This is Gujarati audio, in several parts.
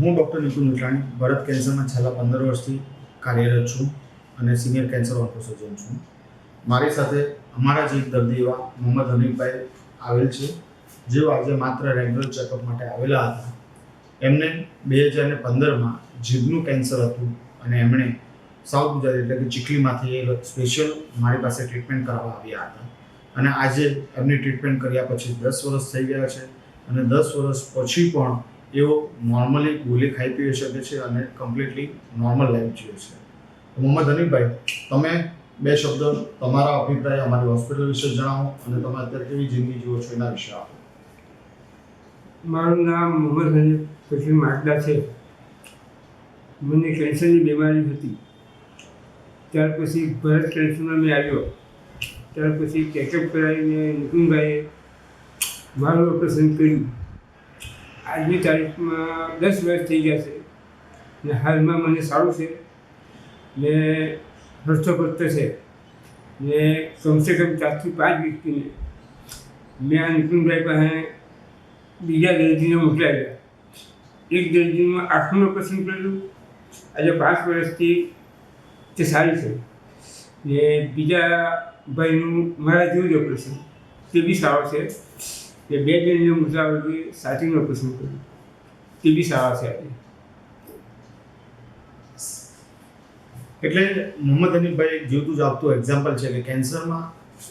હું ડૉક્ટર નિકુલ મિત્રાણી ભરત કેન્સરમાં છેલ્લા પંદર વર્ષથી કાર્યરત છું અને સિનિયર કેન્સર ઓન્કોસર્જન છું. મારી સાથે અમારા જ દર્દી એવા મોહમ્મદ હનીફભાઈ આવેલ છે, જેઓ આજે માત્ર રેગ્યુલર ચેકઅપ માટે આવેલા હતા. એમને બે હજાર પંદરમાં જીભનું કેન્સર હતું અને એમણે સાઉથ ગુજરાત એટલે કે ચીખલીમાંથી એ સ્પેશિયલ મારી પાસે ટ્રીટમેન્ટ કરાવવા આવ્યા હતા. અને આજે એમની ટ્રીટમેન્ટ કર્યા પછી દસ વર્ષ થઈ ગયા છે અને દસ વર્ષ પછી પણ એઓ નોર્મલી ગોલી ખાઈ પી શકે છે અને કમ્પ્લીટલી નોર્મલ લાઈફ જીવે છે. મોહમ્મદ હનીફભાઈ, તમે બે શબ્દ તમારા અભિપ્રાય અમારી હોસ્પિટલ વિશે જણાવો અને તમે અત્યારે કેવી જિંદગી જીવો છો એના વિશે આપો. મારું નામ મોહમ્મદ હનીફ પછી માગદા છે. મને કેન્સરની બીમારી હતી. ત્યાર પછી ભરત કેન્સરમાં મેં આવ્યો. ત્યાર પછી ચેકઅપ કરાવીને નિકુંભાઈએ મારું ઓપરેશન કર્યું. આજની તારીખમાં દસ વર્ષ થઈ ગયા છે. ને હાલમાં મને સારું છે. ને હર્ષોપત્ર છે. ને કમસે કમ ચારથી પાંચ વ્યક્તિને મેં આ નિપુણભાઈ પાસે બીજા દર્દીને મોકલાવ્યા. એક દર્દીનું આઠમું ઓપરેશન કરેલું. આજે પાંચ વર્ષથી તે સારી છે. ને બીજા ભાઈનું મારા જેવું જ ઓપરેશન તે બી સારો છે. તે બે દર્દીને મોકલાવેલું સાતીનું ઓપરેશન કર્યું. તે બી સારા છે એટલે મોહમ્મદ હનીફભાઈ એક જ આવતું એક્ઝામ્પલ છે કે કેન્સરમાં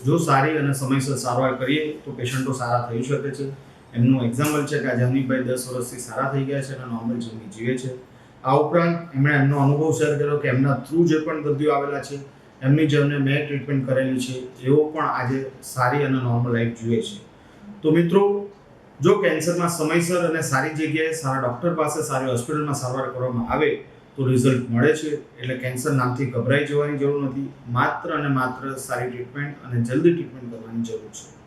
જો સારી અને સમયસર સારવાર કરીએ તો પેશન્ટો સારા થઈ શકે છે. એમનું એક્ઝામ્પલ છે કે આજે હનીફભાઈ દસ વર્ષથી સારા થઈ ગયા છે અને નોર્મલ જિંદગી જીવે છે. આ ઉપરાંત એમણે એમનો અનુભવ શેર કર્યો કે એમના થ્રુ જે પણ દર્દીઓ આવેલા છે, એમની જેમને મેં ટ્રીટમેન્ટ કરેલી છે, એઓ પણ આજે સારી અને નોર્મલ લાઈફ જીવે છે. તો મિત્રો, જો કેન્સરમાં સમયસર અને સારી જગ્યાએ સારા ડૉક્ટર પાસે સારી હોસ્પિટલમાં સારવાર કરવામાં આવે, તો રિઝલ્ટ મળે છે. એટલે કેન્સર નામથી ગભરાઈ જવાની જરૂર નથી. માત્ર અને માત્ર સારી ટ્રીટમેન્ટ અને જલ્દી ટ્રીટમેન્ટ કરવાની જરૂર છે.